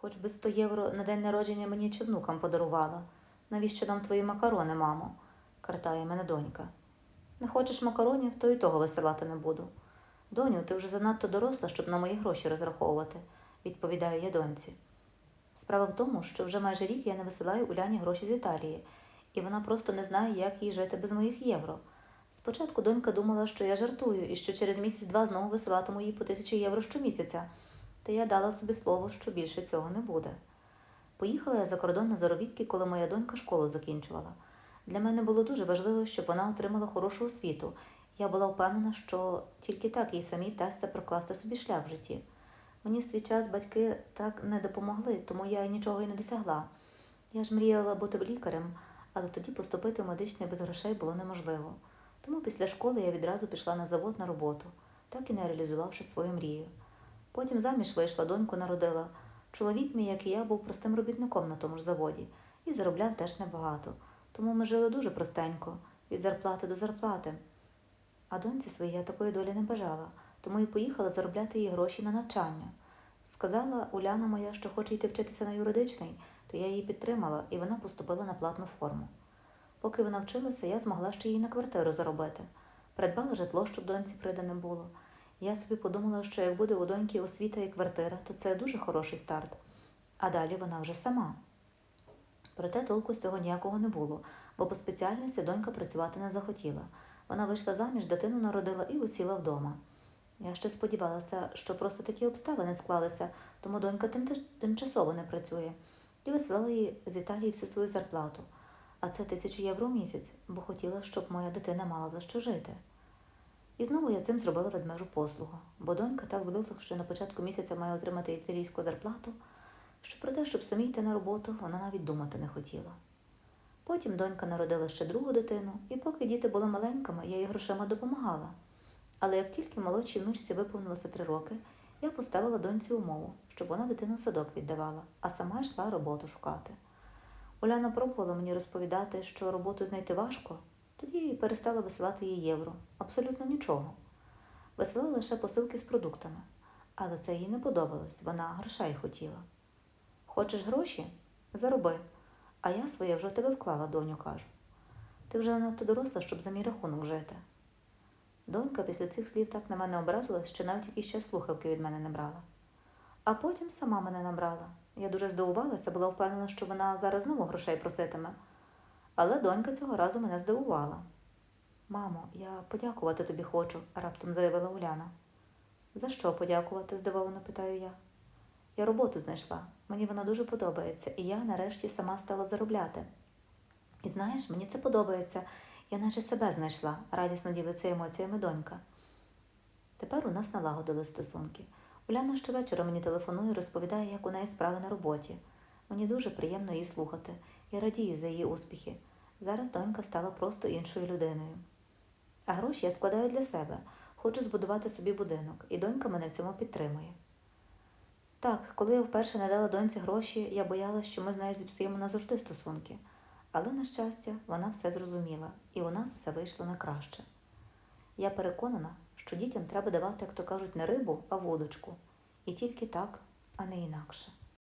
Хоч би 100 євро на день народження мені чи внукам подарувала. Навіщо нам твої макарони, мамо? картає мене донька. Не хочеш макаронів, то і того висилати не буду. Доню, ти вже занадто доросла, щоб на мої гроші розраховувати, відповідаю я доньці. Справа в тому, що вже майже рік я не висилаю Уляні гроші з Італії, і вона просто не знає, як їй жити без моїх євро. Спочатку донька думала, що я жартую і що через місяць-два знову висилатиму їй по тисячі євро щомісяця, та я дала собі слово, що більше цього не буде. Поїхала я за кордон на заробітки, коли моя донька школу закінчувала. Для мене було дуже важливо, щоб вона отримала хорошу освіту. Я була впевнена, що тільки так їй самій вдасться прокласти собі шлях в житті. Мені в свій час батьки так не допомогли, тому я нічого й не досягла. Я ж мріяла бути лікарем, але тоді поступити в медичний без грошей було неможливо. Тому після школи я відразу пішла на завод на роботу, так і не реалізувавши свою мрію. Потім заміж вийшла, доньку народила. Чоловік мій, як і я, був простим робітником на тому ж заводі і заробляв теж небагато. Тому ми жили дуже простенько, від зарплати до зарплати. А доньці своїй я такої долі не бажала, тому і поїхала заробляти їй гроші на навчання. Сказала Уляна моя, що хоче йти вчитися на юридичний, то я її підтримала, і вона поступила на платну форму. Поки вона вчилася, я змогла ще їй на квартиру заробити. Придбала житло, щоб доньці придане було. Я собі подумала, що як буде у доньки освіта і квартира, то це дуже хороший старт. А далі вона вже сама. Проте толку з цього ніякого не було, бо по спеціальності донька працювати не захотіла. Вона вийшла заміж, дитину народила і усіла вдома. Я ще сподівалася, що просто такі обставини склалися, тому донька тим, тимчасово не працює, і висилала їй з Італії всю свою зарплату. А це тисячу євро в місяць, бо хотіла, щоб моя дитина мала за що жити. І знову я цим зробила ведмежу послугу, бо донька так збила, що на початку місяця має отримати італійську зарплату, що про те, щоб самі йти на роботу, вона навіть думати не хотіла. Потім донька народила ще другу дитину, і поки діти були маленькими, я їй грошима допомагала. Але як тільки молодшій внучці виповнилося три роки, я поставила доньці умову, щоб вона дитину в садок віддавала, а сама йшла роботу шукати. Уляна пробувала мені розповідати, що роботу знайти важко, тоді я перестала висилати їй євро. Абсолютно нічого. Висилала лише посилки з продуктами, але це їй не подобалось, вона грошей хотіла. Хочеш гроші? Зароби. А я своє вже в тебе вклала, доню, кажу. Ти вже надто доросла, щоб за мій рахунок жити. Донька після цих слів так на мене образилась, що навіть якісь ще слухавки від мене не брала. А потім сама мене набрала. Я дуже здивувалася, була впевнена, що вона зараз знову грошей проситиме. Але донька цього разу мене здивувала. Мамо, я подякувати тобі хочу, раптом заявила Уляна. За що подякувати? здивовано питаю я. Я роботу знайшла. Мені вона дуже подобається, і я нарешті сама стала заробляти. І знаєш, мені це подобається. Я наче себе знайшла, радісно ділиться емоціями донька. Тепер у нас налагодили стосунки. Уляна щовечора мені телефонує, розповідає, як у неї справи на роботі. Мені дуже приємно її слухати. Я радію за її успіхи. Зараз донька стала просто іншою людиною. А гроші я складаю для себе. Хочу збудувати собі будинок, і донька мене в цьому підтримує. Так, коли я вперше не дала доньці гроші, я боялась, що ми з нею зіпсуємо назавжди стосунки. Але, на щастя, вона все зрозуміла, і у нас все вийшло на краще. Я переконана, що дітям треба давати, як то кажуть, не рибу, а водочку. І тільки так, а не інакше.